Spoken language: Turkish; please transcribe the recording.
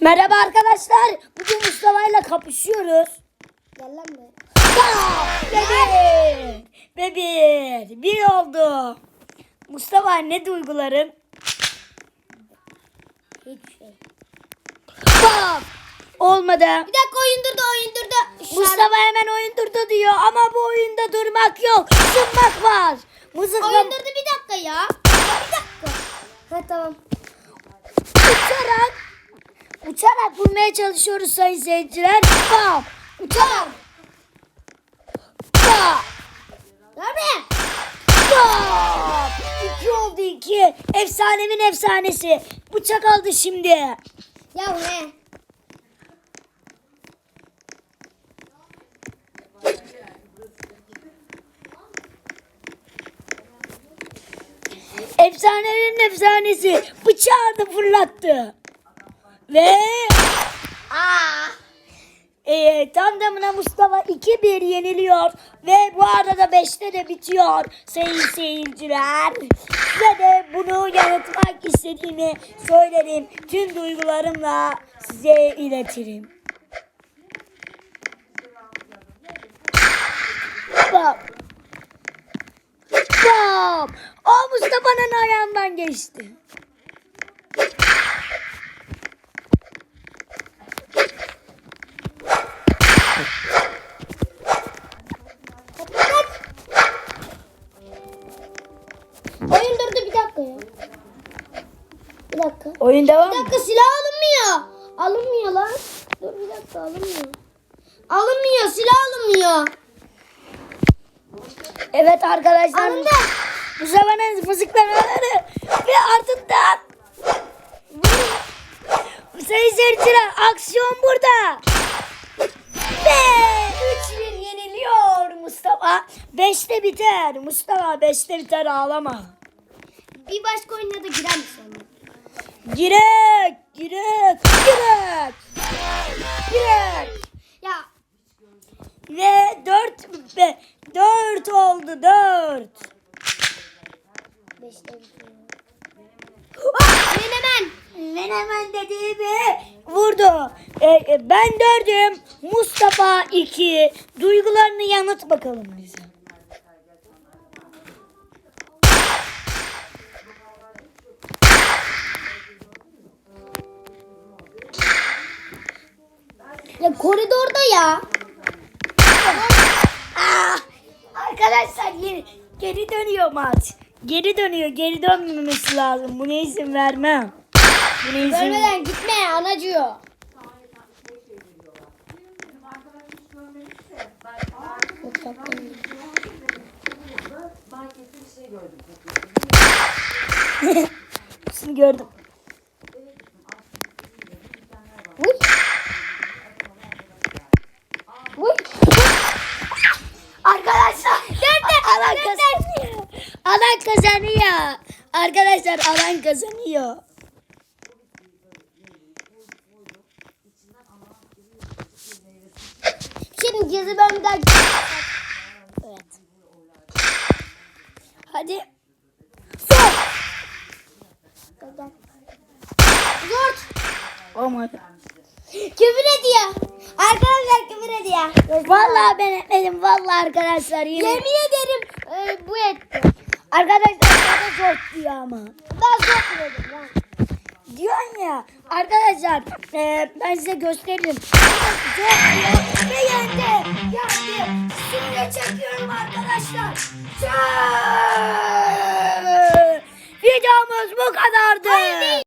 Merhaba arkadaşlar. Bugün Mustafa ile kapışıyoruz. Gel lan be. Bebir. Bebir. Bir oldu. Mustafa ne duyguların? Hiçbir şey. Bam. Olmadı. Bir dakika oyun durdu oyun durdu. Mustafa hemen oyun durdu diyor ama bu oyunda durmak yok. Zımbak var. Mızıkla Oyun durdu bir dakika ya. Ya bir dakika. Ha tamam. Uçarak vurmaya çalışıyoruz sayın seyirciler. Bam. Uçarak. Bam. Nerede? Bam. İki oldu iki. Efsanemin efsanesi. Bıçak aldı şimdi. Ya bu ne? Efsanenin efsanesi. Bıçağı da fırlattı. Ve Aa. e, tam tamına Mustafa 2-1 yeniliyor. Ve bu arada 5'te de bitiyor sayın seyirciler. Size de bunu yanıtmak istediğimi söylerim. Tüm duygularımla size iletirim. Bak. Bam! O Mustafa'nın ayağından geçti. Dakika. Oyun devam Bir mı? dakika silah alınmıyor. Alınmıyor lan. Dur bir dakika alınmıyor. Alınmıyor silah alınmıyor. Evet arkadaşlar. Alındı. Mustafa'nın mızıklamaları ve ardından Sayın seyirciler aksiyon burada. Ve 3-1 yeniliyor Mustafa. 5'te biter. Mustafa 5'te biter ağlama. Bir başka oyuna da girer misin? Girek, girek, girek. Girek. Ya Ve 4 ve 4 oldu 4. Beşte. Ah, Menemen. Menemen dediğimi vurdu. E, e, ben dördüm. Mustafa iki. Duygularını yanıt bakalım bize. Ya koridorda ya. Ah, arkadaşlar yeni, geri dönüyor maç. Geri dönüyor. Geri dönmemesi lazım. Buna izin vermem. Buna izin Görmeden gitme anacıyor. Şimdi gördüm. Alan kazanıyor. Arkadaşlar alan kazanıyor. Şimdi bir daha Evet. Hadi. Son. Zor. Olmadı. Küfür ediyor. Arkadaşlar küfür ediyor. Vallahi ben etmedim. Vallahi arkadaşlar. Yemin ederim e, bu etti. Arkadaşlar bana zor diyor ama. Ben zor dedim lan. Diyorsun ya. Arkadaşlar e, ben size gösteririm. Zor diyor ve yendi. Yendi. Şimdi çekiyorum arkadaşlar. Çek. Bu kadar.